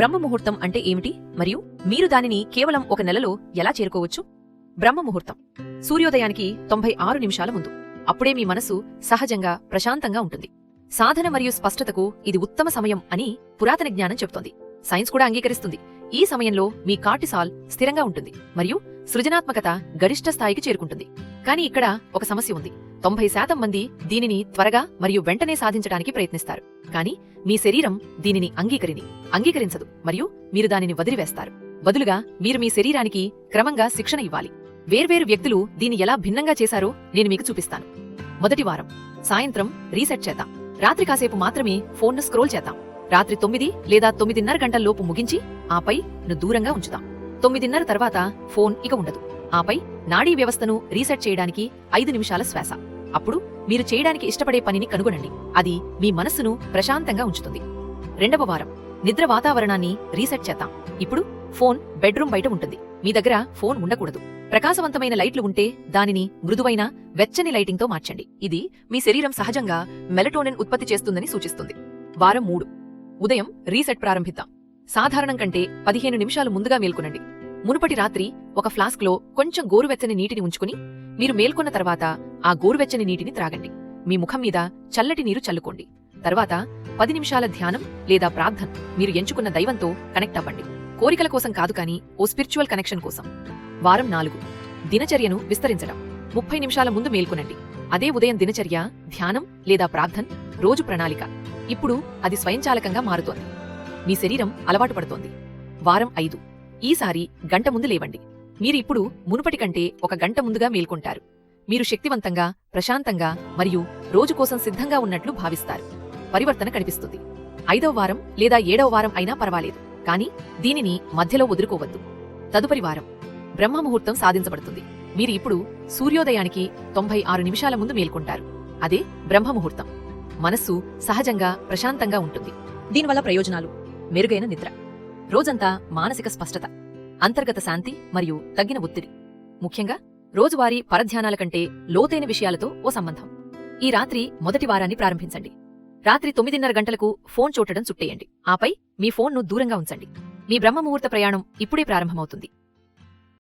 బ్రహ్మ ముహూర్తం అంటే ఏమిటి? మరియు మీరు దానిని కేవలం ఒక నెలలో ఎలా చేరుకోవచ్చు? బ్రహ్మ ముహూర్తం సూర్యోదయానికి తొంభై ఆరు నిమిషాల ముందు. అప్పుడే మీ మనసు సహజంగా ప్రశాంతంగా ఉంటుంది. సాధన మరియు స్పష్టతకు ఇది ఉత్తమ సమయం అని పురాతన జ్ఞానం చెబుతోంది. సైన్స్ కూడా అంగీకరిస్తుంది. ఈ సమయంలో మీ కార్టిసాల్ స్థిరంగా ఉంటుంది. మరియు సృజనాత్మకత గరిష్ట స్థాయికి చేరుకుంటుంది. కానీ ఇక్కడ ఒక సమస్య ఉంది. తొంభై శాతం మంది దీనిని త్వరగా మరియు వెంటనే సాధించడానికి ప్రయత్నిస్తారు. కానీ మీ శరీరం దీనిని అంగీకరిని అంగీకరించదు మరియు మీరు దానిని వదిలివేస్తారు. బదులుగా మీరు మీ శరీరానికి క్రమంగా శిక్షణ ఇవ్వాలి. వేర్వేరు వ్యక్తులు దీన్ని ఎలా భిన్నంగా చేశారో నేను మీకు చూపిస్తాను. మొదటి వారం సాయంత్రం రీసెట్ చేద్దాం. రాత్రి కాసేపు మాత్రమే ఫోన్ను స్క్రోల్ చేద్దాం. రాత్రి తొమ్మిది లేదా తొమ్మిదిన్నర గంటల్లోపు ముగించి ఆపై ను దూరంగా ఉంచుతాం. తొమ్మిదిన్నర తర్వాత ఫోన్ ఇక ఉండదు. ఆపై నాడీ వ్యవస్థను రీసెట్ చేయడానికి ఐదు నిమిషాల శ్వాస. అప్పుడు మీరు చేయడానికి ఇష్టపడే పనిని కనుగొనండి. అది మీ మనస్సును ప్రశాంతంగా ఉంచుతుంది. రెండవ వారం. నిద్ర వాతావరణాన్ని రీసెట్ చేద్దాం. ఇప్పుడు ఫోన్ బెడ్రూమ్ బయట ఉంటుంది. మీ దగ్గర ఫోన్ ఉండకూడదు. ప్రకాశవంతమైన లైట్లు ఉంటే దానిని మృదువైన వెచ్చని లైటింగ్తో మార్చండి. ఇది మీ శరీరం సహజంగా మెలటోనిన్ ఉత్పత్తి చేస్తుందని సూచిస్తుంది. వారం మూడు. ఉదయం రీసెట్ ప్రారంభిద్దాం. సాధారణం కంటే పదిహేను నిమిషాలు ముందుగా మేల్కొనండి. మునుపటి రాత్రి ఒక ఫ్లాస్క్లో కొంచెం గోరువెచ్చని నీటిని ఉంచుకుని మీరు మేల్కొన్న తర్వాత ఆ గోరువెచ్చని నీటిని త్రాగండి. మీ ముఖం మీద చల్లటి నీరు చల్లుకోండి. తర్వాత పది నిమిషాల ధ్యానం లేదా ప్రార్థన మీరు ఎంచుకున్న దైవంతో కనెక్ట్ అవ్వండి. కోరికల కోసం కాదు కానీ ఓ స్పిరిచువల్ కనెక్షన్ కోసం. వారం నాలుగు. దినచర్యను విస్తరించడం. ముప్పై నిమిషాల ముందు మేల్కొనండి. అదే ఉదయం దినచర్య ధ్యానం లేదా ప్రార్థన్ రోజు ప్రణాళిక. ఇప్పుడు అది స్వయంచాలకంగా మారుతోంది. మీ శరీరం అలవాటు పడుతోంది. వారం ఐదు. ఈసారి గంట ముందు లేవండి. మీరు ఇప్పుడు మునుపటి కంటే ఒక గంట ముందుగా మేల్కొంటారు. మీరు శక్తివంతంగా ప్రశాంతంగా మరియు రోజు కోసం సిద్ధంగా ఉన్నట్లు భావిస్తారు. పరివర్తన కనిపిస్తుంది. ఐదవ వారం లేదా ఏడవ వారం అయినా పర్వాలేదు. కానీ దీనిని మధ్యలో వదులుకోవద్దు. తదుపరి వారం. బ్రహ్మ ముహూర్తం సాధించబడుతుంది. మీరు ఇప్పుడు సూర్యోదయానికి తొంభై ఆరు నిమిషాల ముందు మేల్కొంటారు. అదే బ్రహ్మముహూర్తం. మనస్సు సహజంగా ప్రశాంతంగా ఉంటుంది. దీనివల్ల ప్రయోజనాలు. మెరుగైన నిద్ర. రోజంతా మానసిక స్పష్టత అంతర్గత శాంతి మరియు తగ్గిన ఒత్తిడి. ముఖ్యంగా రోజువారీ పరధ్యానాల కంటే లోతైన విషయాలతో ఓ సంబంధం. ఈ రాత్రి మొదటి వారాన్ని ప్రారంభించండి. రాత్రి తొమ్మిదిన్నర గంటలకు ఫోన్ చూడటం చుట్టేయండి. ఆపై మీ ఫోన్ను దూరంగా ఉంచండి. మీ బ్రహ్మముహూర్త ప్రయాణం ఇప్పుడే ప్రారంభమవుతుంది.